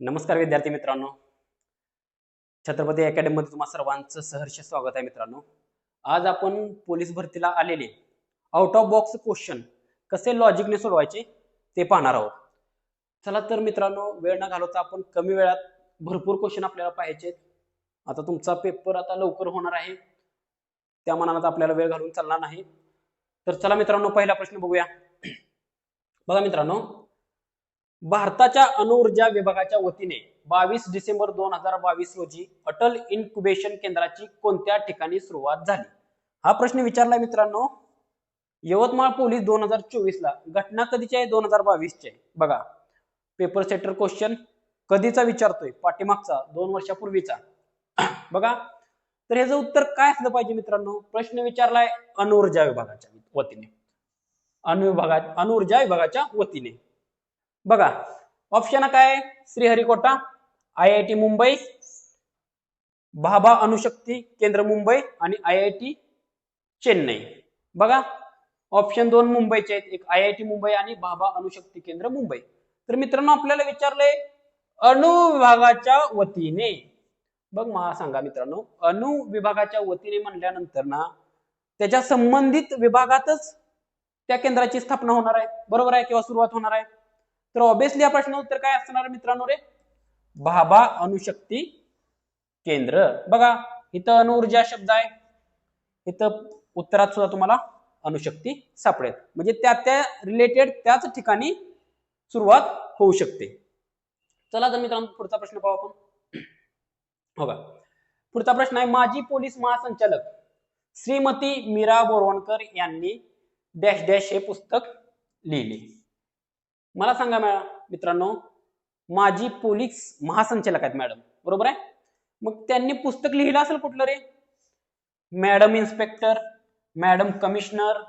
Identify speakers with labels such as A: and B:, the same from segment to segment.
A: नमस्कार विद्यार्थी मित्रांनो. छत्रपती अकॅडमीमध्ये तुम्हा सर्वांचं सहर्ष स्वागत आहे मित्रांनो. आज आपण पोलीस भरतीला आलेले आउट ऑफ बॉक्स क्वेश्चन कसे लॉजिकने सोडवायचे ते पाहणार आहोत. चला तर मित्रांनो वेळ न घालवता आपण कमी वेळात भरपूर क्वेश्चन आपल्याला पाहायचे आता तुमचा पेपर आता लवकर होणार आहे. त्या मनानं आपल्याला वेळ घालून चालणार नाही. तर चला मित्रांनो पहिला प्रश्न बघूया. बघा मित्रांनो भारताच्या अणुऊर्जा विभागाच्या वतीने बावीस डिसेंबर दोन हजार बावीस रोजी अटल इन्क्युबेशन केंद्राची कोणत्या ठिकाणी सुरुवात झाली? हा प्रश्न विचारलाय मित्रांनो. यवतमाळ पोलीस दोन हजार चोवीस ला घटना कधीची आहे? दोन हजार बावीसची आहे. बघा पेपर सेटर क्वेश्चन कधीचा विचारतोय? पाठीमागचा दोन वर्षापूर्वीचा. बघा तर ह्याचं उत्तर काय असलं पाहिजे मित्रांनो? प्रश्न विचारलाय अणुऊर्जा विभागाच्या वतीने. अणुविभागा अणुऊर्जा विभागाच्या वतीने. बघा ऑप्शन काय? Sriharikota I I T Mumbai Bhabha अणुशक्ती केंद्र मुंबई आणि आय आय टी चेन्नई. बघा ऑप्शन दोन मुंबईचे आहेत. एक आय आय टी मुंबई आणि भाभा अणुशक्ती केंद्र मुंबई. तर मित्रांनो आपल्याला विचारलंय अणुविभागाच्या वतीने. बघ मला सांगा मित्रांनो अणुविभागाच्या वतीने म्हणल्यानंतर ना त्याच्या संबंधित विभागातच त्या केंद्राची स्थापना होणार आहे. बरोबर आहे किंवा सुरुवात होणार आहे? तर ऑब्विसली या प्रश्न उत्तर काय असणार मित्रांनो रे? भाभा अणुशक्ती केंद्र. बघा इथं अणुऊर्जा शब्द आहे. इथं उत्तरात सुद्धा तुम्हाला अणुशक्ती सापडेल. म्हणजे त्या त्या रिलेटेड त्याच ठिकाणी सुरुवात होऊ शकते. चला तर मित्रांनो पुढचा प्रश्न पाहू आपण. हो का पुढचा प्रश्न आहे माजी पोलीस महासंचालक श्रीमती मीरा बोरवणकर यांनी डॅश डॅश हे पुस्तक लिहिले. मला सांगा मॅ मित्रांनो माजी पोलीस महासंचालक आहेत मॅडम बरोबर आहे? मग त्यांनी पुस्तक लिहिलं असेल कुठलं रे? Madam inspector madam commissioner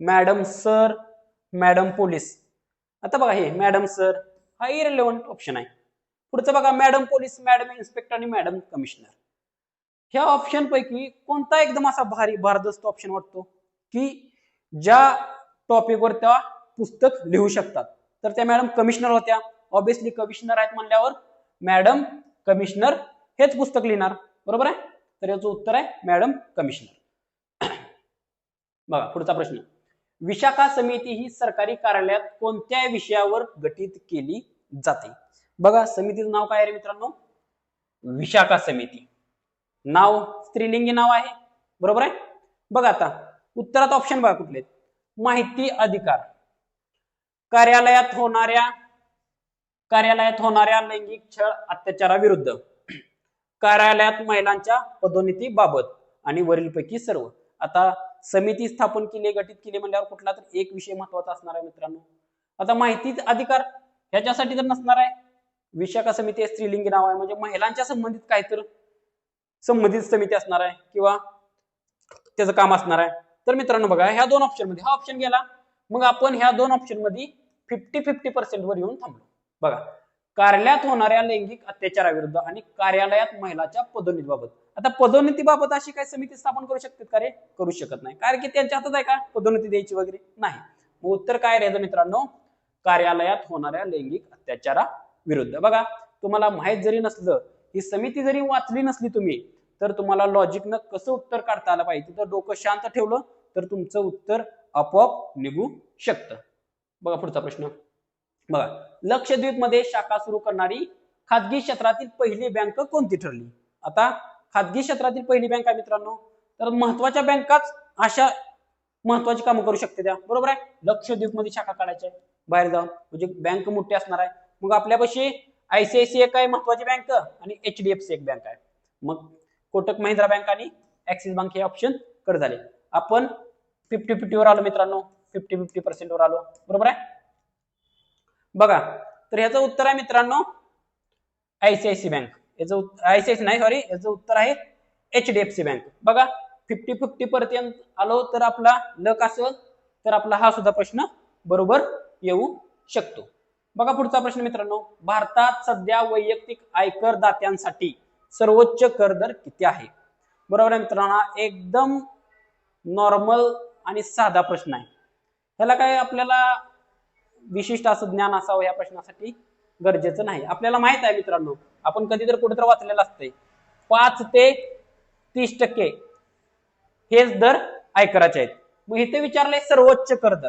A: madam sir madam police. आता बघा हे मॅडम सर हा इरेलेवंट ऑप्शन आहे. पुढचं बघा मॅडम पोलीस मॅडम इन्स्पेक्टर आणि मॅडम कमिशनर. ह्या ऑप्शन पैकी कोणता एकदम असा भारी भारदस्त ऑप्शन वाटतो? की ज्या टॉपिकवर त्या पुस्तक लिहू शकतात. तर त्या मॅडम कमिशनर होत्या. ऑब्विसली कमिशनर आहेत म्हणल्यावर मॅडम कमिशनर हेच पुस्तक लिहिणार. बरोबर आहे? तर याचं उत्तर आहे मॅडम कमिशनर बघा पुढचा प्रश्न. विशाखा समिती ही सरकारी कार्यालयात कोणत्या विषयावर गठीत केली जाते? बघा समितीचं नाव काय आहे रे मित्रांनो? विशाखा समिती. नाव स्त्रीलिंगी नाव आहे. बरोबर आहे? बघा आता उत्तरात ऑप्शन बघा कुठले माहिती अधिकार. कार्यालयात होणाऱ्या कार्यालयात होणाऱ्या लैंगिक छळ अत्याचाराविरुद्ध. कार्यालयात महिलांच्या पदोन्नतीबाबत आणि वरीलपैकी सर्व. आता समिती स्थापन केली गठीत केली म्हणल्यावर कुठला तर एक विषय महत्त्वाचा असणार आहे मित्रांनो. आता माहिती अधिकार ह्याच्यासाठी तर नसणार आहे. विशाखा समिती हे स्त्रीलिंगी नाव आहे. म्हणजे महिलांच्या संबंधित काहीतरी संबंधित समिती असणार आहे किंवा त्याचं काम असणार आहे. तर मित्रांनो बघा ह्या दोन ऑप्शनमध्ये हा ऑप्शन गेला. मग आपण ह्या दोन ऑप्शनमध्ये फिफ्टी फिफ्टी पर्सेंट वर येऊन थांबलो. बघा कार्यालयात होणाऱ्या लैंगिक अत्याचाराविरुद्ध आणि कार्यालयात महिलाच्या पदोन्नतीबाबत. आता पदोन्नतीबाबत अशी काय समिती स्थापन करू शकतात का रे? करू शकत नाही. कारण की त्यांच्या हातात आहे का? पदोन्नती द्यायची वगैरे नाही. मग उत्तर काय राहायचं मित्रांनो? कार्यालयात होणाऱ्या लैंगिक अत्याचाराविरुद्ध. बघा तुम्हाला माहीत जरी नसलं ही समिती जरी वाचली नसली तुम्ही तर तुम्हाला लॉजिकनं कसं उत्तर काढता आलं पाहिजे? तर डोकं शांत ठेवलं तर तुमचं उत्तर आपोआप निघू शकतं. बघा पुढचा प्रश्न. बघा लक्षद्वीपमध्ये शाखा सुरू करणारी खाजगी क्षेत्रातील पहिली बँक कोणती ठरली? आता खाजगी क्षेत्रातील पहिली बँक आहे मित्रांनो. तर महत्त्वाच्या बँकाच अशा महत्वाची कामं करू शकते त्या. बरोबर आहे? लक्षद्वीपमध्ये शाखा काढायच्या बाहेर जाऊन. म्हणजे बँक मोठी असणार आहे. मग आपल्यापाशी आयसीआयसी एक आहे महत्वाची बँक आणि एच डी एफ सी एक बँक आहे. मग कोटक महिंद्रा बँक आणि ऍक्सिस बँक हे ऑप्शन कट झाले. आपण फिफ्टी फिफ्टीवर आलो मित्रांनो. फिफ्टी फिफ्टी पर्सेंट वर आलो. बरोबर आहे? बघा तर ह्याचं उत्तर आहे मित्रांनो आयसीआयसी बँक याचं आयसीआयसी नाही सॉरी याचं उत्तर आहे H D F C bank बघा फिफ्टी फिफ्टी पर्यंत आलो तर आपला लक असेल तर आपला हा सुद्धा प्रश्न बरोबर येऊ शकतो. बघा पुढचा प्रश्न मित्रांनो भारतात सध्या वैयक्तिक आयकर दात्यांसाठी सर्वोच्च कर दर किती आहे? बरोबर आहे मित्रांनो एकदम नॉर्मल आणि साधा प्रश्न आहे. ह्याला काय आपल्याला विशिष्ट असं ज्ञान असावं या प्रश्नासाठी गरजेचं नाही. आपल्याला माहीत आहे मित्रांनो आपण कधी तर कुठेतरी वाचलेलं असतंय. पाच ते तीस टक्के हेच दर आयकराचे आहेत. मग इथे विचारलंय सर्वोच्च कर दर.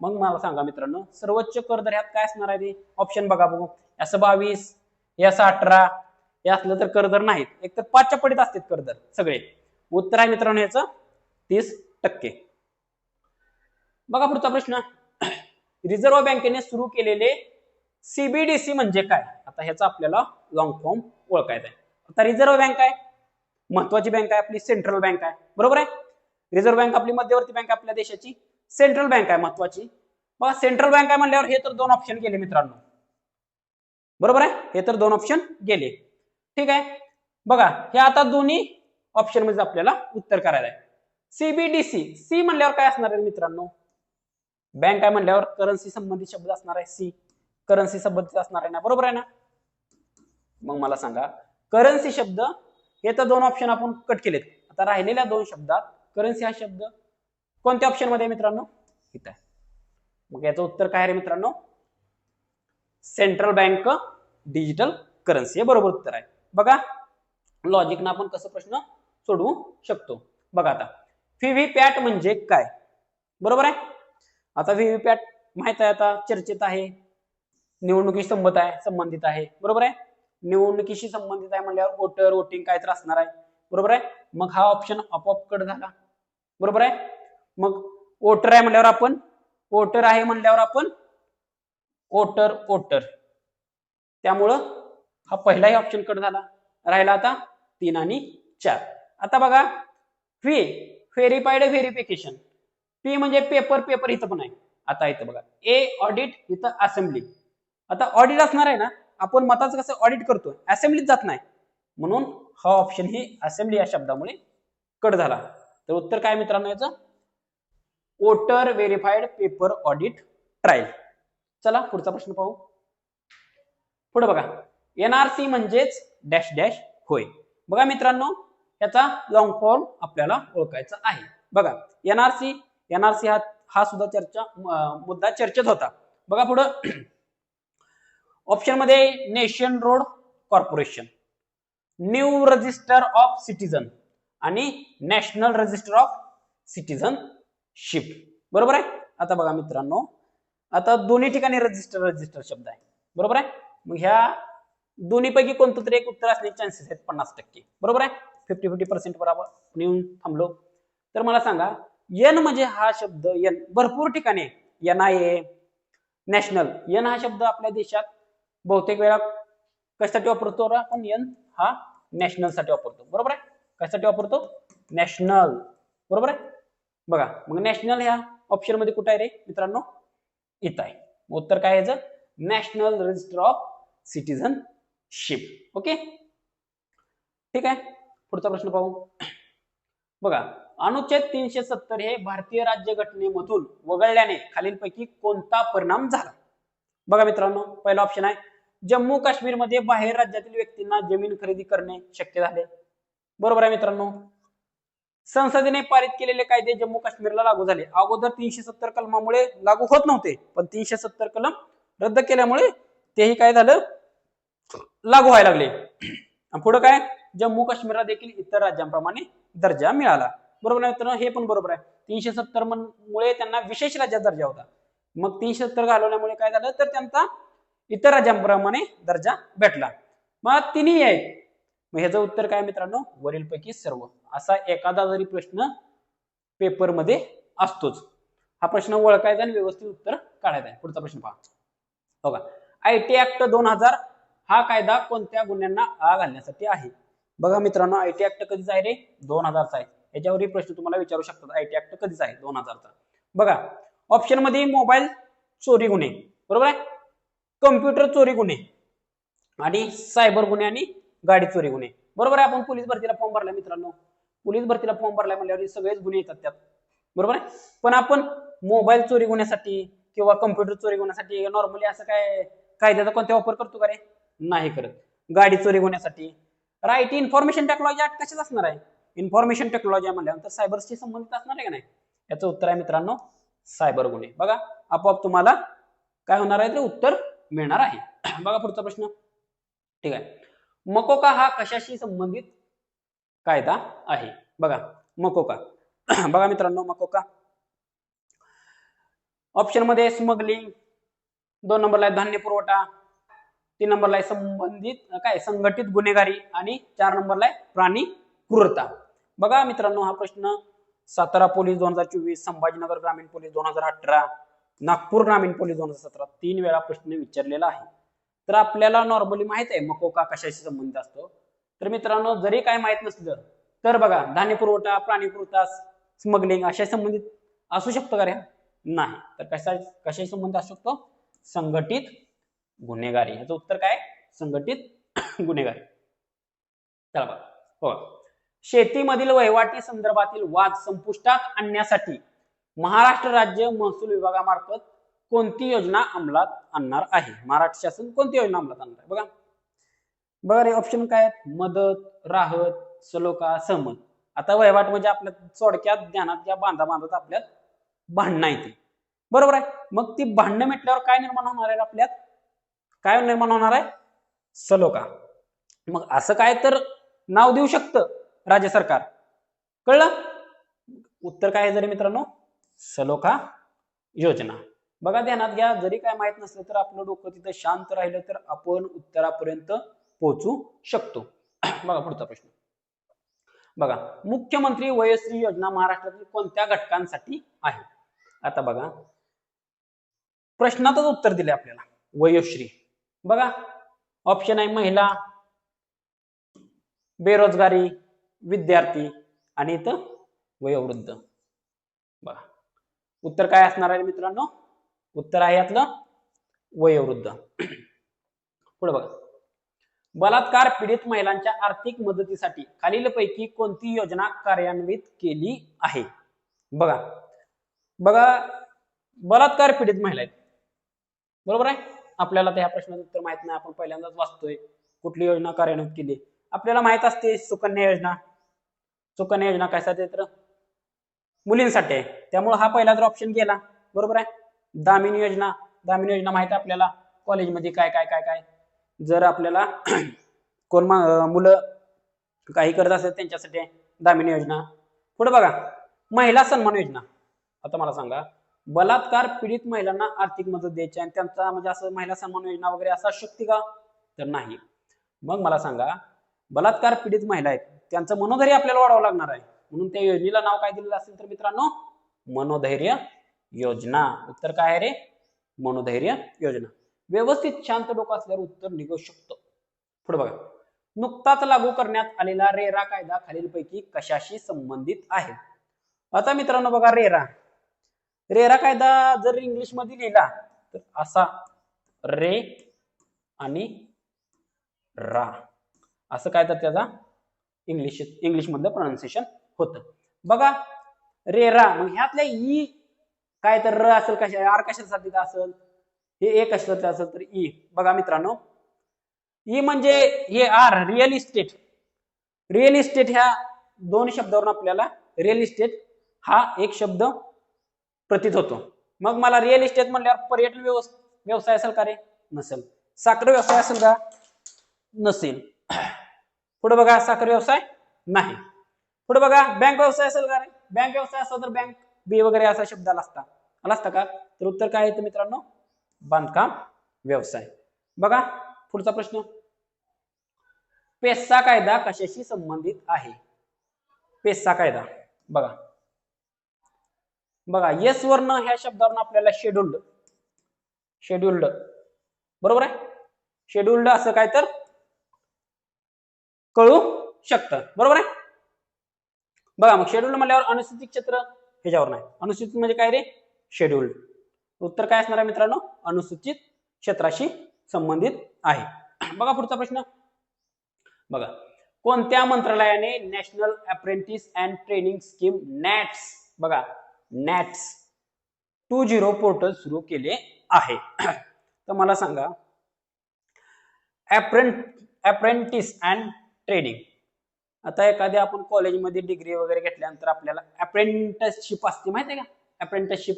A: मग मला सांगा मित्रांनो सर्वोच्च कर दर ह्यात काय असणार आहे ऑप्शन बघा बघू. याचं बावीस याचं अठरा हे असलं तर कर दर नाहीत. एक तर पाचच्या पडीत असतात कर दर सगळे. उत्तर आहे मित्रांनो याचं तीस टक्के. बघा पुढचा प्रश्न. रिझर्व्ह बँकेने सुरू केलेले सीबीडीसी म्हणजे काय? आता ह्याचा आपल्याला लॉंग फॉर्म ओळखायचा आहे. आता रिझर्व्ह बँक आहे महत्वाची बँक आहे आपली सेंट्रल बँक आहे. बरोबर आहे? रिझर्व्ह बँक आपली मध्यवर्ती बँक आपल्या देशाची. सेंट्रल बँक आहे महत्वाची. बघा सेंट्रल बँक आहे म्हणल्यावर हे तर दोन ऑप्शन गेले मित्रांनो. बरोबर आहे? हे तर दोन ऑप्शन गेले. ठीक आहे? बघा हे आता दोन्ही ऑप्शनमध्ये आपल्याला उत्तर करायला आहे. सीबीडीसी सी म्हणल्यावर काय असणार आहे मित्रांनो? बँक आहे म्हणल्यावर करन्सी संबंधित शब्द असणार आहे सी करन्सी संबंधित असणार आहे ना बरोबर आहे ना? मग मला सांगा करन्सी शब्द हे तर दोन ऑप्शन आपण कट केलेत. आता राहिलेल्या दोन शब्दात करन्सी हा शब्द कोणत्या ऑप्शनमध्ये मित्रांनो? इथं आहे. मग याचं उत्तर काय आहे मित्रांनो? सेंट्रल बँक डिजिटल करन्सी हे बरोबर उत्तर आहे. बघा लॉजिकनं आपण कसं प्रश्न सोडवू शकतो? बघा आता व्हीव्हीपॅट म्हणजे काय? बरोबर आहे? आता व्हीव्हीपॅट माहीत आहे आता चर्चेत आहे. निवडणुकीशी संबंध आहे संबंधित आहे. बरोबर आहे? निवडणुकीशी संबंधित आहे म्हणल्यावर वोटर वोटिंग काय तर असणार आहे. बरोबर आहे? मग हा ऑप्शन आपोआप कट झाला. बरोबर आहे? मग वोटर आहे म्हणल्यावर आपण वोटर आहे म्हणल्यावर आपण वोटर वोटर त्यामुळं हा पहिलाही ऑप्शन कट झाला. राहिला आता तीन आणि चार. आता बघा फी व्हेरीफाईड व्हेरिफिकेशन पी म्हणजे पेपर पेपर इथं पण आहे. आता इथं बघा. ए ऑडिट इथं असेंब्ली आता ऑडिट असणार आहे ना आपण मताचं कसं ऑडिट करतो असेंब्लीत जात नाही. म्हणून हा ऑप्शन ही असेंब्ली या शब्दामुळे कट झाला. तर उत्तर काय मित्रांनो याचं? Voter verified paper audit trial चला पुढचा प्रश्न पाहू. पुढे बघा. एनआरसी म्हणजेच डॅश डॅश होय. बघा मित्रांनो याचा लॉंग फॉर्म आपल्याला ओळखायचा आहे. बघा एनआरसी एनआरसी हा हा सुद्धा चर्चा मुद्दा चर्चेत होता. बघा पुढं. ऑप्शनमध्ये nation road corporation new register of citizen आणि नॅशनल रजिस्टर ऑफ सिटीजनशिप बरोबर आहे? आता बघा मित्रांनो आता दोन्ही ठिकाणी रजिस्टर रजिस्टर शब्द आहे. बरोबर आहे? मग ह्या दोन्हीपैकी कोणतं तरी एक उत्तर असण्याचे चान्सेस आहेत पन्नास टक्के. बरोबर आहे? फिफ्टी फिफ्टी पर्सेंट बरोबर. नेऊन थांबलो. तर मला सांगा एन म्हणजे हा शब्द एन भरपूर ठिकाणी N I A national N हा शब्द आपल्या देशात बहुतेक वेळा कशासाठी वापरतो आपण एन हा नॅशनलसाठी वापरतो. बरोबर आहे? कशासाठी वापरतो? नॅशनल बरोबर आहे? बघा मग नॅशनल ह्या ऑप्शनमध्ये कुठं आहे रे? मित्रांनो इथं आहे. उत्तर काय याचं? National register of citizenship okay ठीक आहे? पुढचा प्रश्न पाहू. बघा अनुच्छेद तीनशे सत्तर हे भारतीय राज्यघटनेमधून वगळल्याने खालीलपैकी कोणता परिणाम झाला? बघा मित्रांनो पहिला ऑप्शन आहे जम्मू काश्मीरमध्ये बाहेर राज्यातील व्यक्तींना जमीन खरेदी करणे शक्य झाले. बरोबर आहे मित्रांनो. संसदेने पारित केलेले कायदे जम्मू काश्मीरला लागू झाले. अगोदर तीनशे सत्तर कलमामुळे लागू होत नव्हते पण तीनशे सत्तर कलम रद्द केल्यामुळे तेही काय झालं? लागू व्हायला लागले. पुढं काय? जम्मू काश्मीरला देखील इतर राज्यांप्रमाणे दर्जा मिळाला. बरोबर आहे मित्रांनो? हे पण बरोबर आहे. तीनशे सत्तर मुळे त्यांना विशेष राज्यात दर्जा होता. मग तीनशे सत्तर घालवल्यामुळे काय झालं? तर त्यांचा इतर राज्यांप्रमाणे दर्जा भेटला. मग तिन्ही आहेत. मग ह्याचं उत्तर काय मित्रांनो? वरीलपैकी सर्व. असा एखादा जरी प्रश्न पेपरमध्ये असतोच. हा प्रश्न ओळखायचा आणि व्यवस्थित उत्तर काढायचा आहे. पुढचा प्रश्न पहा. बघा. आय टी ऍक्ट दोन हजार हा कायदा कोणत्या गुन्ह्यांना आळा घालण्यासाठी आहे? बघा मित्रांनो आय टी ऍक्ट कधीचा आहे रे? दोन हजारचा आहे. याच्यावरही प्रश्न तुम्हाला विचारू शकतात. आय टी ऍक्ट कधीच आहे? दोन हजारचा बघा ऑप्शनमध्ये मोबाईल चोरी गुन्हे. बरोबर आहे? कम्प्युटर चोरी गुन्हे आणि सायबर गुन्हे आणि गाडी चोरी गुन्हे. बरोबर आहे? आपण पोलीस भरतीला फॉर्म भरला मित्रांनो. पोलीस भरतीला फॉर्म भरलाय म्हणल्यावर सगळेच गुन्हे येतात त्यात. बरोबर आहे? पण आपण मोबाईल चोरी गुन्ह्यासाठी किंवा कम्प्युटर चोरी गुन्ह्यासाठी नॉर्मली असं काय कायद्याचा कोणता वापर करतो का रे? नाही करत. गाडी चोरी गुन्ह्यासाठी. राईट इन्फॉर्मेशन टेक्नॉलॉजी ऍक्ट कशाच असणार आहे? इन्फॉर्मेशन टेक्नॉलॉजी म्हणल्यानंतर सायबरशी संबंधित असणार आहे का नाही? याचं उत्तर आहे मित्रांनो सायबर गुन्हे. बघा आपोआप तुम्हाला काय होणार आहे? ते उत्तर मिळणार आहे. बघा पुढचा प्रश्न. ठीक आहे. मकोका हा कशाशी संबंधित कायदा आहे? बघा मकोका. बघा मित्रांनो मकोका. ऑप्शनमध्ये स्मगलिंग दोन नंबरला आहे धान्य पुरवठा तीन नंबरला आहे संबंधित काय? संघटित गुन्हेगारी आणि चार नंबरला आहे प्राणी क्रूरता बघा मित्रांनो हा प्रश्न सातारा पोलीस दोन हजार चोवीस संभाजीनगर ग्रामीण पोलीस दोन हजार अठरा नागपूर ग्रामीण पोलीस दोन हजार सतरा तीन वेळा प्रश्न विचारलेला आहे. तर आपल्याला नॉर्मली माहीत आहे मकोका कशाशी संबंधित असतो? तर मित्रांनो जरी काय माहीत नसलं तर बघा धान्य पुरवठा प्राणी पुरवठा स्मगलिंग अशा संबंधित असू शकतो का रे? नाही. तर कशा कशाशी संबंधित असू शकतो? संघटित गुन्हेगारी. याचं उत्तर काय? संघटित गुन्हेगारी. चला बघा. हो. शेतीमधील वहिवाटी संदर्भातील वाद संपुष्टात आणण्यासाठी महाराष्ट्र राज्य महसूल विभागामार्फत कोणती योजना अंमलात आणणार आहे? महाराष्ट्र शासन कोणती योजना अंमलात आणणार आहे? बघा. बघा रे ऑप्शन काय आहेत? मदत राहत सलोखा सहमत. आता वहिवाट म्हणजे आपल्या थोडक्यात ज्ञानात ज्या बांधा बांधत आपल्यात भांडणं येते बरोबर आहे? मग ती भांडणं मिटल्यावर काय निर्माण होणार आहे आपल्यात? काय निर्माण होणार आहे? सलोखा. मग असं काय तर नाव देऊ शकतं? राज्य सरकार. कळलं? उत्तर काय आहे जरी मित्रांनो? सलोखा योजना. बघा ध्यानात घ्या. जरी काय माहीत नसलं तर आपलं डोकं तिथं शांत राहिलं तर आपण उत्तरापर्यंत पोहोचू शकतो. बघा पुढचा प्रश्न. बघा मुख्यमंत्री वयश्री योजना महाराष्ट्रातील कोणत्या घटकांसाठी आहे? आता बघा. प्रश्नातच उत्तर दिले आपल्याला. वयोश्री. बघा ऑप्शन आहे महिला बेरोजगारी विद्यार्थी आणि इथं वयोवृद्ध. बघा. उत्तर काय असणार आहे मित्रांनो? उत्तर आहे यातलं वयोवृद्ध. पुढे बघा. बलात्कार पीडित महिलांच्या आर्थिक मदतीसाठी खालीलपैकी कोणती योजना कार्यान्वित केली आहे? बघा. बघा बलात्कार पीडित महिला आहेत. बरोबर आहे? आपल्याला त्या प्रश्नाचं उत्तर माहीत नाही. आपण पहिल्यांदाच वाचतोय. कुठली योजना कार्यान्वित केली? आपल्याला माहीत असते सुकन्या योजना. सुकन्या योजना कशासाठी तर? मुलींसाठी आहे. त्यामुळे हा पहिला जर ऑप्शन गेला. बरोबर आहे? दामिनी योजना. दामिनी योजना माहिती आहे आपल्याला? कॉलेजमध्ये काय काय काय काय? जर आपल्याला कोण मुलं काही करत असेल त्यांच्यासाठी दामिनी योजना. पुढे बघा. महिला सन्मान योजना. आता मला सांगा. बलात्कार पीडित महिलांना आर्थिक मदत द्यायची आणि त्यांचा म्हणजे असं महिला सन्मान योजना वगैरे असं असू शकते का? तर नाही. मग मला सांगा. बलात्कार पीडित महिला आहेत. त्यांचं मनोधैर्य आपल्याला वाढवावं लागणार आहे. म्हणून त्या योजनेला नाव काय दिलेलं असेल तर मित्रांनो? मनोधैर्य योजना. उत्तर काय आहे रे? मनोधैर्य योजना. व्यवस्थित शांत डोकं असल्यावर उत्तर निघू शकतो. पुढे बघा. नुकताच लागू करण्यात आलेला रेरा कायदा खालीलपैकी कशाशी संबंधित आहे? आता मित्रांनो बघा रेरा. रेरा कायदा जर इंग्लिशमध्ये लिहिला तर असा रे आणि रा. असं काय तर त्याचा इंग्लिश इंग्लिशमधलं प्रोनाऊन्सिएशन होतं. बघा रेरा मग ह्यातल्या ई काय तर र असेल कशा आर कशासाठी असेल? हे ए कशासाठी असेल तर ई. बघा मित्रांनो ई म्हणजे हे R real estate real estate ह्या दोन शब्दावरून आपल्याला रिअल इस्टेट हा एक शब्द प्रतीत होतो. मग मला रिअल इस्टेट म्हणल्यावर पर्यटन व्यवसाय असेल का रे? नसेल. साखर व्यवसाय असेल का? नसेल. पुढे बघा साखर व्यवसाय नाही. पुढे बघा बँक व्यवसाय असेल का रे? बँक व्यवसाय असला तर बँक बी वगैरे असा शब्द आला असता आला असता का? तर उत्तर काय आहे तर मित्रांनो? बांधकाम व्यवसाय. बघा पुढचा प्रश्न. पेस्सा कायदा कशाशी संबंधित आहे? पेस्सा कायदा. बघा. बघा येस वर्ण ह्या शब्दावरून आपल्याला शेड्युल्ड शेड्युल्ड बरोबर आहे? शेड्युल्ड असं काय तर? कळू शकतं. बरोबर आहे? बघा मग शेड्यूल म्हणल्यावर अनुसूचित क्षेत्र ह्याच्यावर नाही. अनुसूचित म्हणजे काय रे? शेड्युल्ड उत्तर काय असणार आहे मित्रांनो? अनुसूचित क्षेत्राशी संबंधित आहे. बघा पुढचा प्रश्न. बघा कोणत्या मंत्रालयाने national apprentice and training scheme NATS बघा नॅट्स टू झिरो पोर्टल सुरू केले आहे. तर मला सांगा अप्रेंट अप्रेंटिस अँड ट्रेनिंग आता एखाद्या आपण कॉलेजमध्ये डिग्री वगैरे घेतल्यानंतर आपल्याला अप्रेंटिसशिप असते माहिती आहे का? अप्रेंटिसशिप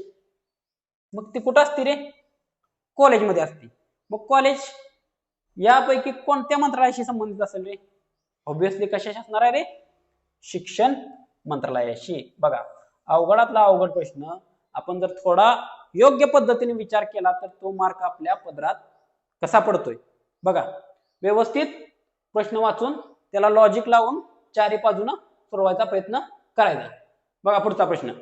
A: मग ती कुठं असते रे? कॉलेजमध्ये असते. मग कॉलेज यापैकी कोणत्या मंत्रालयाशी संबंधित असेल रे? ऑब्विसली कशाशी असणार आहे रे? शिक्षण मंत्रालयाशी. बघा अवघडातला अवघड प्रश्न आपण जर थोडा योग्य पद्धतीने विचार केला तर तो मार्क आपल्या पदरात कसा पडतोय? बघा व्यवस्थित प्रश्न वाचून त्याला लॉजिक लावून चारी बाजूनं सोडवायचा प्रयत्न करायचा. बघा पुढचा प्रश्न.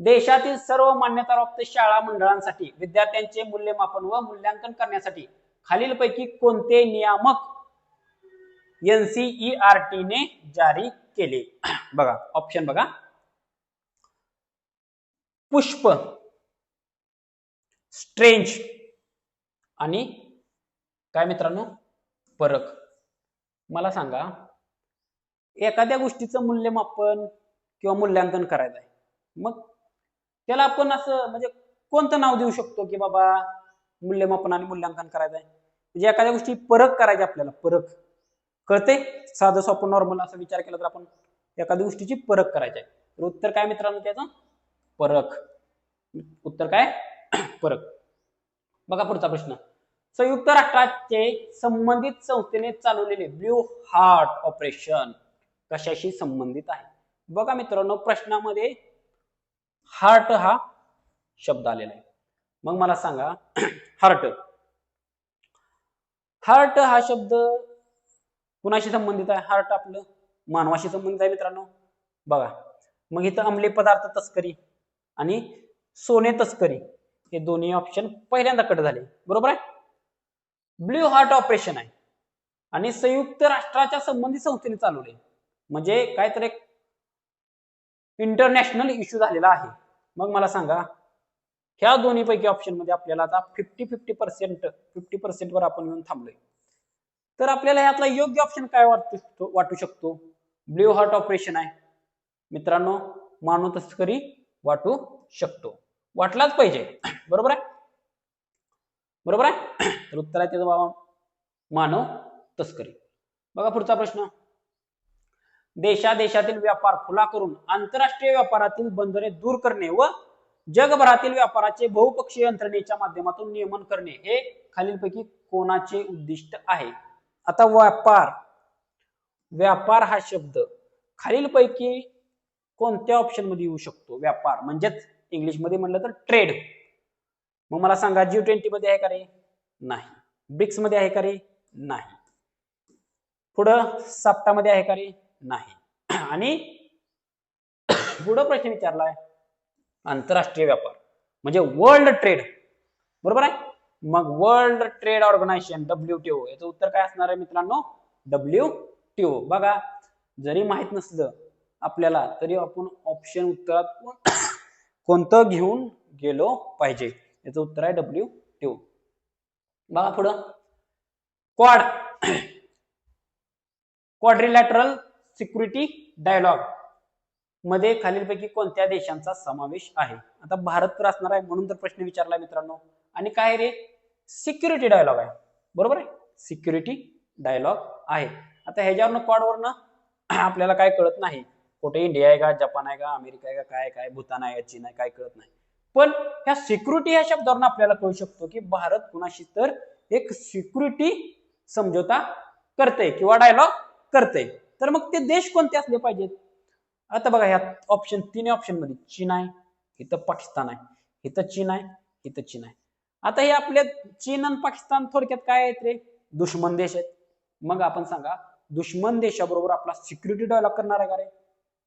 A: देशातील सर्व मान्यताप्राप्त शाळा मंडळांसाठी विद्यार्थ्यांचे मूल्यमापन व मूल्यांकन करण्यासाठी खालीलपैकी कोणते नियामक एनसीईआरटी ने जारी केले? बघा ऑप्शन बघा. पुष्प स्ट्रेंज आणि काय मित्रांनो? परक मला सांगा एखाद्या गोष्टीचं मूल्यमापन किंवा मूल्यांकन करायचं आहे मग त्याला आपण असं म्हणजे कोणतं नाव देऊ शकतो की बाबा मूल्यमापन आणि मूल्यांकन करायचं आहे म्हणजे एखाद्या गोष्टी परख करायची आपल्याला परख. कळते साधं सोपं नॉर्मल असा विचार केला तर आपण एखाद्या गोष्टीची परख करायची आहे तर उत्तर काय मित्रांनो त्याचं? परख. उत्तर काय? परख. बघा पुढचा प्रश्न. संयुक्त राष्ट्राचे संबंधित संस्थेने चालवलेले ब्ल्यू हार्ट ऑपरेशन कशाशी संबंधित आहे? बघा मित्रांनो प्रश्नामध्ये हार्ट हा शब्द आलेला आहे. मग मला सांगा हार्ट. हार्ट हा शब्द कुणाशी संबंधित आहे? हार्ट आपलं मानवाशी संबंधित आहे मित्रांनो. बघा मग इथं अंमली पदार्थ तस्करी आणि सोने तस्करी हे दोन्ही ऑप्शन पहिल्यांदा कट झाले. बरोबर आहे? ब्ल्यू हार्ट ऑपरेशन आहे. आणि संयुक्त राष्ट्राच्या संबंधित संस्थेने चालवले. म्हणजे काहीतरी एक इंटरनॅशनल इश्यू झालेला आहे. मग मला सांगा ह्या दोन्ही पैकी ऑप्शनमध्ये आपल्याला आता fifty fifty percent fifty percent वर आपण येऊन थांबलोय. तर आपल्याला यातला योग्य ऑप्शन काय वाटू वाटू शकतो? ब्ल्यू हार्ट ऑपरेशन आहे. मित्रांनो मानव तस्करी वाटू शकतो. वाटलाच पाहिजे. बरोबर आहे? बरोबर आहे? तर उत्तर आहे त्याचा बाबा. मानव तस्करी. बघा पुढचा प्रश्न. देशादेशातील व्यापार खुला करून आंतरराष्ट्रीय व्यापारातील बंधने दूर करणे व जगभरातील व्यापाराचे बहुपक्षीय यंत्रणेच्या माध्यमातून नियमन करणे हे खालीलपैकी कोणाचे उद्दिष्ट आहे? आता व्यापार. व्यापार हा शब्द खालीलपैकी कोणत्या ऑप्शनमध्ये येऊ शकतो? व्यापार म्हणजेच इंग्लिशमध्ये म्हणलं तर ट्रेड मग मला सांगा जी ट्वेंटी मध्ये आहे का रे? नाही. ब्रिक्समध्ये आहे का रे? नाही. पुढं साप्तामध्ये आहे का रे? नाही. आणि पुढं प्रश्न विचारलाय आंतरराष्ट्रीय व्यापार म्हणजे वर्ल्ड ट्रेड बरोबर आहे? मग world trade organization W TO O याचं उत्तर काय असणार आहे मित्रांनो? डब्ल्यू टीओ बघा जरी माहीत नसलं आपल्याला तरी आपण ऑप्शन उत्तरात कोणतं घेऊन गेलो पाहिजे? याचं उत्तर आहे डब्ल्यू टीओ बघा पुढं. क्वाड क्वाड्रिलॅटरल सिक्युरिटी डायलॉगमध्ये खालीलपैकी कोणत्या देशांचा समावेश आहे? आता भारत तर असणार आहे म्हणून तर प्रश्न विचारला मित्रांनो. आणि काय रे? सिक्युरिटी डायलॉग आहे. बरोबर आहे? सिक्युरिटी डायलॉग आहे. आता ह्याच्यावरनं क्वाडवरनं आपल्याला काय कळत नाही. कुठे इंडिया आहे का? जपान आहे का? अमेरिका आहे का? काय काय? भूतान आहे चीन आहे? काय कळत नाही. पण ह्या सिक्युरिटी ह्या शब्दावरून आपल्याला कळू शकतो की भारत कुणाशी तर एक सिक्युरिटी समझोता करते किंवा डायलॉग करते तर मग ते देश कोणते असले पाहिजेत? आता बघा ह्या ऑप्शन तिन्ही ऑप्शनमध्ये चीन आहे इथं पाकिस्तान आहे इथं चीन आहे इथं चीन आहे. आता हे आपले चीन आणि पाकिस्तान थोडक्यात काय आहेत रे? दुश्मन देश आहेत. मग आपण सांगा दुश्मन देशाबरोबर आपला सिक्युरिटी डेव्हलप करणार आहे का रे?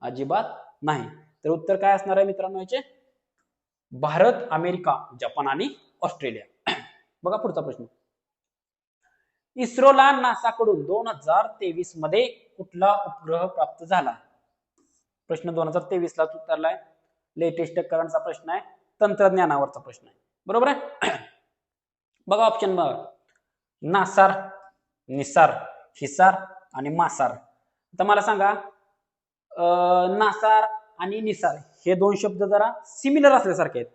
A: अजिबात नाही. तर उत्तर काय असणार आहे मित्रांनो याचे? भारत अमेरिका जपान आणि ऑस्ट्रेलिया. बघा पुढचा प्रश्न. इस्रोला नासाकडून दोन हजार तेवीसमध्ये कुठला उपग्रह प्राप्त झाला? प्रश्न दोन हजार तेवीस लाच उतरलाय लेटेस्ट करंटचा प्रश्न आहे. तंत्रज्ञानावरचा प्रश्न आहे. बरोबर आहे? बघा ऑप्शन बघा नासार निसार हिसार आणि मासार. आता मला सांगा अं, नासार आणि निसार. हे दोन शब्द जरा सिमिलर असल्यासारखे आहेत.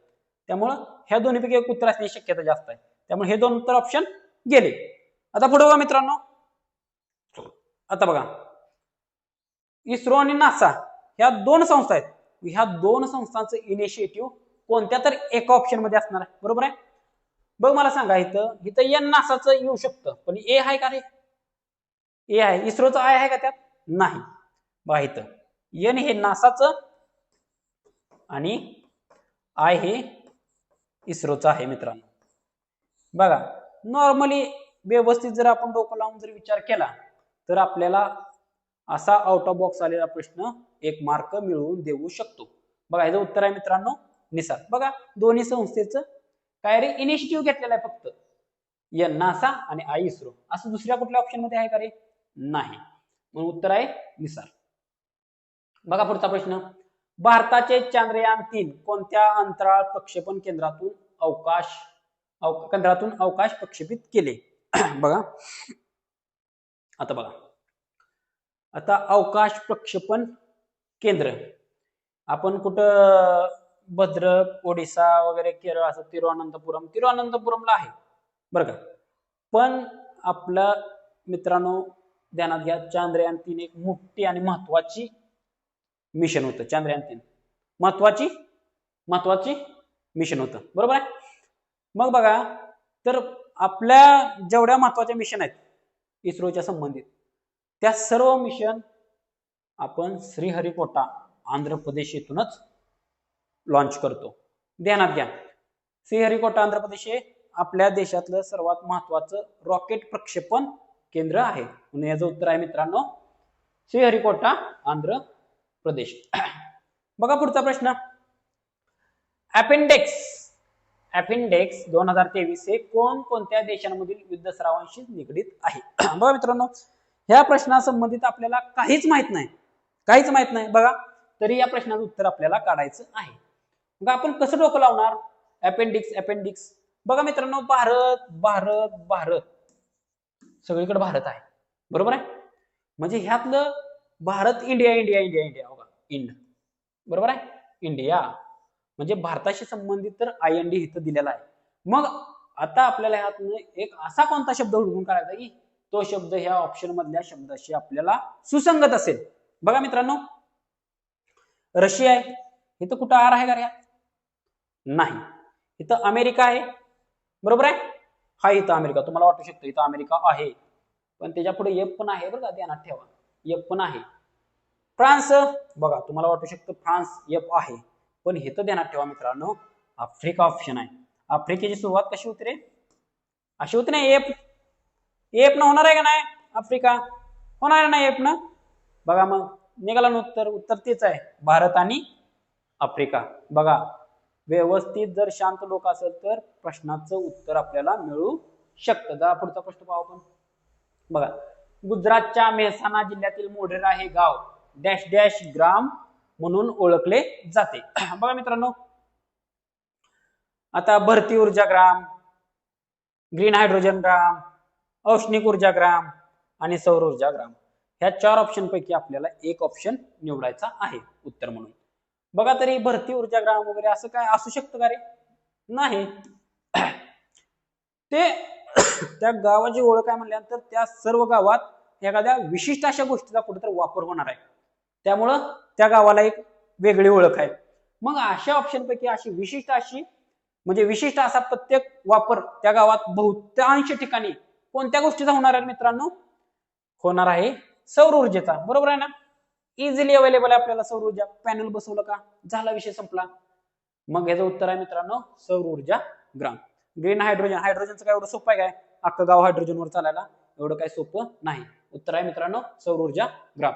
A: त्यामुळं ह्या दोन्हीपैकी एक उत्तर असण्याची शक्यता जास्त आहे. त्यामुळे हे दोन उत्तर ऑप्शन गेले. आता पुढे बघा मित्रांनो. आता बघा. इस्रो आणि नासा ह्या दोन संस्था आहेत. ह्या दोन संस्थांचं इनिशिएटिव्ह कोणत्या तर एका ऑप्शनमध्ये असणार आहे. बरोबर आहे? बघ मला सांगा इथं इथं एन नासाचं येऊ शकतं पण ए आहे का रे? ए आहे. इस्रोचं आय आहे का त्यात? नाही. बघा इथं. एन हे नासाचं आणि आय हे इस्रोचं आहे मित्रांनो. बघा नॉर्मली व्यवस्थित जर आपण डोकं लावून जर विचार केला तर आपल्याला असा आउट ऑफ बॉक्स आलेला प्रश्न एक मार्क मिळवून देऊ शकतो. बघा याचं उत्तर आहे मित्रांनो निसार. बघा दोन्ही संस्थेचं काय रे? इनिशिएटिव्ह घेतलेला आहे फक्त. या नासा आणि आय इस्रो. असं दुसऱ्या कुठल्या ऑप्शनमध्ये आहे का रे? नाही. म्हणून उत्तर आहे निसार. बघा पुढचा प्रश्न. भारताचे चांद्रयान तीन कोणत्या अंतराळ प्रक्षेपण केंद्रातून अवकाश अव- केंद्रातून अवकाश प्रक्षेपित केले? बघा. आता बघा. आता अवकाश प्रक्षेपण केंद्र. आपण कुठं भद्रक ओडिसा वगैरे केरळ असं तिरुअनंतपुरम तिरुअनंतपुरमला आहे. बरं का. पण आपलं मित्रांनो ध्यानात घ्या चांद्रयान तीन एक मोठी आणि महत्वाची मिशन होतं. चांद्रयान तीन महत्वाची? महत्वाची मिशन होतं. बरोबर आहे? मग बघा तर आपल्या जेवढ्या महत्त्वाच्या मिशन आहेत इस्रोच्या संबंधित त्या सर्व मिशन आपण श्रीहरिकोटा आंध्र प्रदेश येथूनच लॉन्च करतो. ध्यानात घ्या. श्रीहरिकोटा आंध्र प्रदेश हे आपल्या देशातलं सर्वात महत्वाचं रॉकेट प्रक्षेपण केंद्र आहे. म्हणून याचं उत्तर आहे मित्रांनो. श्रीहरिकोटा आंध्र प्रदेश. बघा पुढचा प्रश्न. अपेंडेक्स अपेंडेक्स दोन हजार तेवीस हे कोण कोणत्या देशांमधील युद्ध सरावांशी निगडीत आहे? बघा मित्रांनो ह्या प्रश्नासंबंधित आपल्याला काहीच माहीत नाही. काहीच माहीत नाही. बघा तरी या प्रश्नाचं उत्तर आपल्याला काढायचं आहे. मग आपण कसं डोकं लावणार? अपेंडिक्स अपेंडिक्स बघा मित्रांनो भारत भारत भारत. सगळीकडे भारत आहे. बरोबर आहे? म्हणजे ह्यातलं Bharat India India India India. Ind. बरोबर आहे? इंडिया. म्हणजे भारताशी संबंधित तर आय एन डी इथं दिलेला आहे. मग आता आपल्याला ह्यातनं एक असा कोणता शब्द उडवून काढायचा की तो शब्द ह्या ऑप्शन मधल्या शब्दाशी आपल्याला सुसंगत असेल. बघा मित्रांनो. रशिया आहे. इथं कुठं आर आहे का रे? नाही. इथं अमेरिका आहे. बरोबर आहे? हा इथं अमेरिका. तुम्हाला वाटू शकतो इथं अमेरिका आहे. पण त्याच्या पुढे एफ पण आहे बरं का? ध्यानात ठेवा. एफ पण आहे. फ्रान्स बघा तुम्हाला वाटू शकतं फ्रान्स एफ आहे पण हे तर ध्यानात ठेवा मित्रांनो आफ्रिका ऑप्शन आहे. आफ्रिकेची सुरुवात कशी होते रे? अशी होती ना एफ एफ न होणार आहे का नाही? आफ्रिका. होणार नाही एफ न? बघा मग निघाला ना उत्तर. उत्तर तेच आहे भारत आणि आफ्रिका. बघा व्यवस्थित जर शांत लोक असेल तर प्रश्नाचं उत्तर आपल्याला मिळू शकतं. जा पुढचा प्रश्न पाहू आपण. बघा गुजरातच्या मेहसाणा जिल्ह्यातील मोढेरा हे गाव डॅश डॅश ग्राम म्हणून ओळखले जाते. बघा मित्रांनो. आता भरती ऊर्जा ग्राम ग्रीन हायड्रोजन ग्राम औष्णिक ऊर्जा ग्राम आणि सौर ऊर्जा ग्राम. ह्या चार ऑप्शन पैकी आपल्याला एक ऑप्शन निवडायचा आहे. उत्तर म्हणून. बघा तरी भरती ऊर्जा ग्राम वगैरे असं काय असू शकतं का रे? नाही. ते त्या गावाची ओळख आहे म्हणल्यानंतर त्या सर्व गावात एखाद्या विशिष्ट अशा गोष्टीचा कुठेतरी वापर होणार आहे. त्यामुळं त्या गावाला एक वेगळी ओळख आहे. मग अशा ऑप्शन पैकी अशी विशिष्ट अशी म्हणजे विशिष्ट असा प्रत्येक वापर त्या गावात बहुतांश ठिकाणी कोणत्या गोष्टीचा होणार आहे मित्रांनो? होणार आहे सौर ऊर्जेचा बरोबर आहे ना? इझिली अवेलेबल आहे आपल्याला सौर ऊर्जा पॅनल बसवलं का? झाला विषय संपला. मग याचं उत्तर आहे मित्रांनो सौर ऊर्जा ग्राम. ग्रीन हायड्रोजन हायड्रोजनचं काय एवढं सोपं आहे काय? अख्खं गाव हायड्रोजनवर चालायला एवढं काय सोपं नाही. उत्तर आहे मित्रांनो सौर ऊर्जा ग्राम.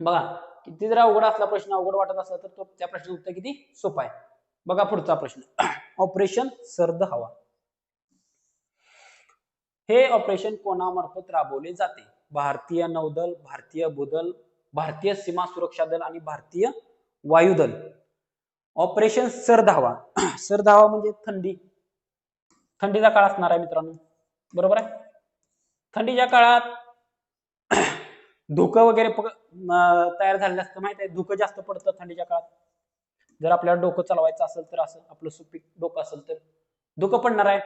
A: बघा किती जर अवघड असला प्रश्न अवघड वाटत असला तर तो त्या प्रश्नाचं उत्तर किती? सोपा आहे. बघा पुढचा प्रश्न. ऑपरेशन सर्द हवा. हे ऑपरेशन कोणामार्फत राबवले जाते? भारतीय नौदल भारतीय भूदल भारतीय सीमा सुरक्षा दल आणि भारतीय वायुदल. ऑपरेशन सरधावा सरधावा म्हणजे थंडी. थंडीचा काळ असणार आहे मित्रांनो. बरोबर आहे? थंडीच्या काळात धुकं वगैरे तयार झालेलं असतं. माहिती आहे धुकं जास्त पडतं थंडीच्या काळात. जर आपल्याला डोकं चालवायचं असेल तर असं आपलं सुपीक डोकं असेल तर. धुकं पडणार आहे.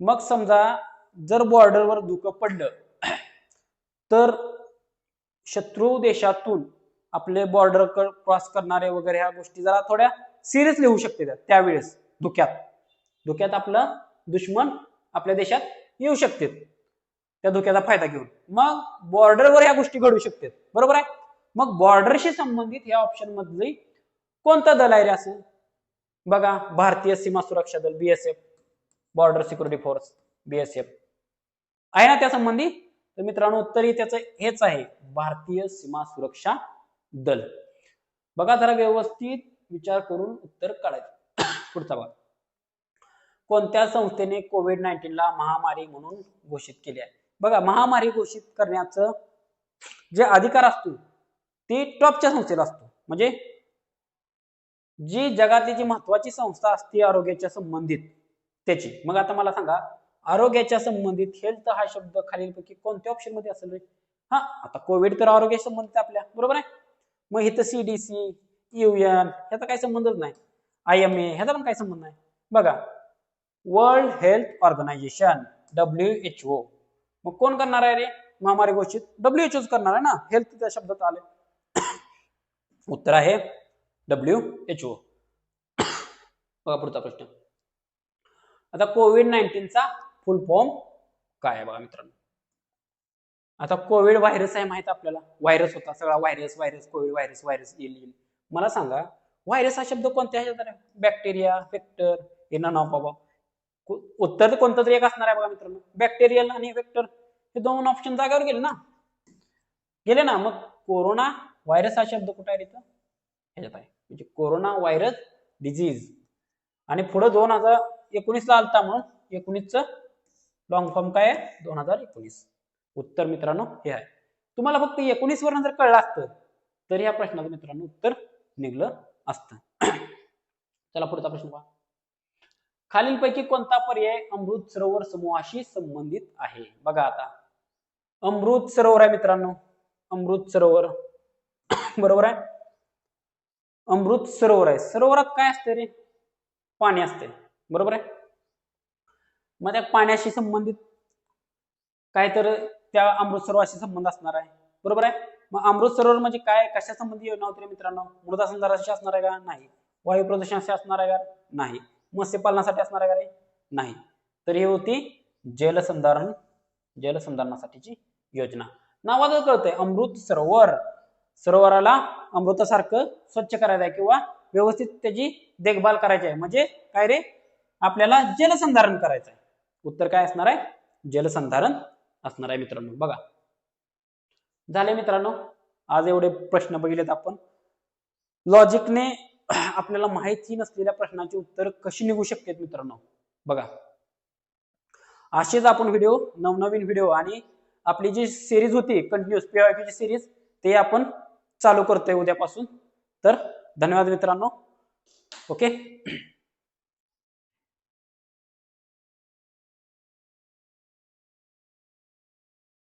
A: मग समजा जर बॉर्डरवर धुकं पडलं तर शत्रू देशातून आपले बॉर्डर क्रॉस करणारे वगैरे ह्या गोष्टी जरा थोड्या सिरियसली होऊ शकते त्यावेळेस धुक्यात. धुक्यात आपलं दुश्मन आपल्या देशात येऊ शकते. त्या धोक्याचा फायदा घेऊन. मग बॉर्डरवर ह्या गोष्टी घडू शकतात. बरोबर आहे? मग बॉर्डरशी संबंधित या ऑप्शन मधले कोणतं दल आहे रे असं? बघा भारतीय सीमा सुरक्षा दल BSF border security force BSF आहे ना त्या संबंधी तर मित्रांनो उत्तरही त्याचं हेच आहे. भारतीय सीमा सुरक्षा दल. बघा जरा व्यवस्थित विचार करून उत्तर काढायचं. पुढचा भाग. कोणत्या संस्थेने कोविड नाईन्टीनला महामारी म्हणून घोषित केली आहे? बघा महामारी घोषित करण्याचं जे अधिकार असतो ते टॉपच्या संस्थेला असतो. म्हणजे जी जगातली जी महत्वाची संस्था असते आरोग्याच्या संबंधित त्याची. मग आता मला सांगा आरोग्याच्या संबंधित हेल्थ हा शब्द खालीलपैकी कोणत्या ऑप्शनमध्ये असेल रे? हा आता कोविड तर आरोग्य संबंधित आपल्या बरोबर आहे? मग इथं सीडीसी युएन ह्याचा काही संबंधच नाही. आय एम ए ह्याचा पण काही संबंध नाही. बघा world health organization W H O मग कोण करणार आहे रे? महामारी घोषित. डब्ल्यू करणार आहे ना? हेल्थ त्या शब्दात आले. उत्तर आहे डब्ल्यू एच ओ बघा पुढचा प्रश्न. आता कोविड नाईन्टीनचा फुल फॉर्म काय आहे बघा मित्रांनो? आता कोविड व्हायरस आहे माहीत आपल्याला. व्हायरस होता सगळा. Virus virus Covid virus virus येईल येईल. मला सांगा व्हायरस हा शब्द कोणत्या ह्याच्यात बॅक्टेरिया फेक्टर हे ना नाव बाबा उत्तर तर कोणतं तरी एक असणार आहे बघा मित्रांनो. बॅक्टेरियल आणि वेक्टर हे दोन ऑप्शन जागेवर गेले ना? गेले ना? मग कोरोना व्हायरस हा शब्द कुठे आहे तिथं? ह्याच्यात आहे. म्हणजे कोरोना व्हायरस डिझीज आणि पुढे दोन हजार एकोणीसला आलता म्हणून एकोणीसचं लॉंग फॉर्म काय आहे? दोन हजार एकोणीस. उत्तर मित्रांनो हे आहे. तुम्हाला फक्त एकोणीस वर जर कळलं असतं तर या प्रश्नाचं मित्रांनो उत्तर निघलं असतं. चला पुढचा प्रश्न पहा. खालीलपैकी कोणता पर्याय अमृत सरोवर समूहाशी संबंधित आहे? बघा आता. अमृत सरोवर आहे मित्रांनो. अमृत सरोवर. बरोबर आहे? अमृत सरोवर आहे. सरोवरात काय असते रे? पाणी असते. बरोबर आहे? मग त्या पाण्याशी संबंधित काय तर त्या अमृत सरोवराशी संबंध असणार आहे. बरोबर आहे? मग अमृत सरोवर म्हणजे काय? कशा संबंधी योजना होती मित्रांनो? मृदा संधाराशी असणार आहे का? नाही. वायू प्रदूषणाशी असणार आहे का? नाही. मत्स्यपालनासाठी असणार आहे का रे? नाही. तर ही होती जलसंधारण जलसंधारणासाठीची योजना. नावाचं कळतंय अमृत सरोवर. सरोवराला अमृतासारखं स्वच्छ करायचं आहे किंवा व्यवस्थित त्याची देखभाल करायची आहे. म्हणजे काय रे? आपल्याला जलसंधारण करायचं आहे. उत्तर काय असणार आहे? जलसंधारण असणार आहे मित्रांनो. बघा. झाले मित्रांनो आज एवढे प्रश्न बघितलेत आपण. लॉजिकने आपल्याला माहिती नसलेल्या प्रश्नाची उत्तर कशी निघू शकतात मित्रांनो? बघा. असेच आपण व्हिडिओ नवनवीन व्हिडिओ आणि आपली जी सिरीज होती कंटिन्युअस पीआयपीची सिरीज ते आपण चालू करतोय उद्यापासून. तर धन्यवाद मित्रांनो. ओके